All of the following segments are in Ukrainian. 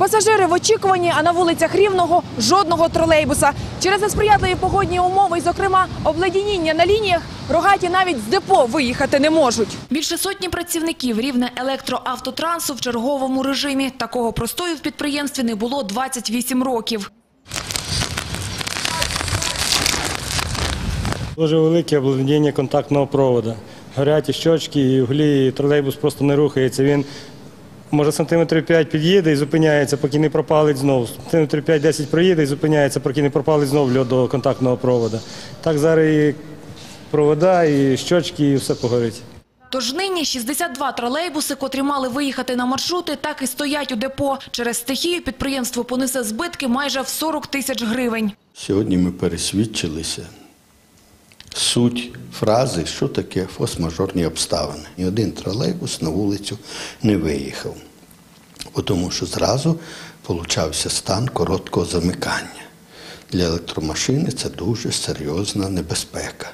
Пасажири в очікуванні, а на вулицях Рівного жодного тролейбуса. Через несприятливі погодні умови, і, зокрема, обледеніння на лініях, рогаті навіть з депо виїхати не можуть. Більше сотні працівників рівне електроавтотрансу в черговому режимі. Такого простою в підприємстві не було 28 років. Дуже велике обледеніння контактного проводу. Горять і щочки, і углі, і тролейбус просто не рухається. Він може сантиметрів 5 під'їде і зупиняється, поки не пропалить знову. Сантиметрів 5-10 проїде і зупиняється, поки не пропалить знову льод до контактного проводу. Так зараз і провода, і щочки, і все погорить. Тож нині 62 тролейбуси, котрі мали виїхати на маршрути, так і стоять у депо. Через стихію підприємство понесе збитки майже в 40 тисяч гривень. Сьогодні ми пересвідчилися суть фрази, що таке форс-мажорні обставини. Ні один тролейбус на вулицю не виїхав, тому що зразу получався стан короткого замикання. Для електромашини це дуже серйозна небезпека.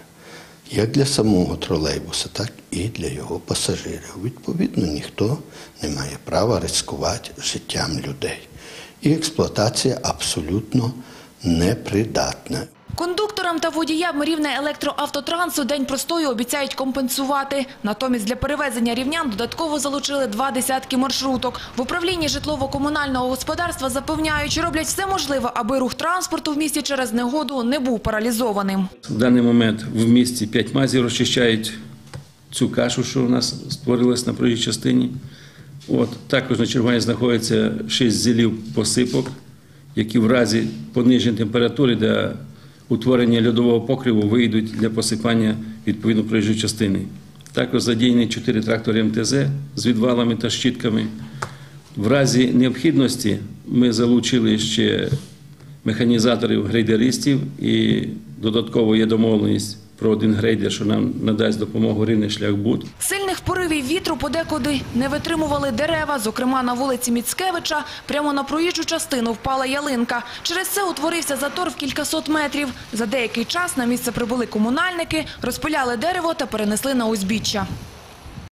Як для самого тролейбуса, так і для його пасажирів. Відповідно, ніхто не має права ризикувати життям людей. І експлуатація абсолютно непридатна. Кондукторам та водіям рівне електроавтотрансу день простою обіцяють компенсувати. Натомість для перевезення рівнян додатково залучили два десятки маршруток. В управлінні житлово-комунального господарства запевняють, що роблять все можливе, аби рух транспорту в місті через негоду не був паралізованим. В даний момент в місті 5 мазів розчищають цю кашу, що у нас створилась на проїжджій частині. От, також на чергуванні знаходиться 6 зілів посипок, які в разі пониження температури для утворення льодового покриву вийдуть для посипання відповідно проїжджої частини. Також задіяні 4 трактори МТЗ з відвалами та щітками. В разі необхідності ми залучили ще механізаторів, грейдеристів і додатково є домовленість про один грейдер, що нам надасть допомогу рівний шлях буд. Поривів вітру подекуди не витримували дерева. Зокрема, на вулиці Міцкевича прямо на проїжджу частину впала ялинка. Через це утворився затор в кількасот метрів. За деякий час на місце прибули комунальники, розпиляли дерево та перенесли на узбіччя.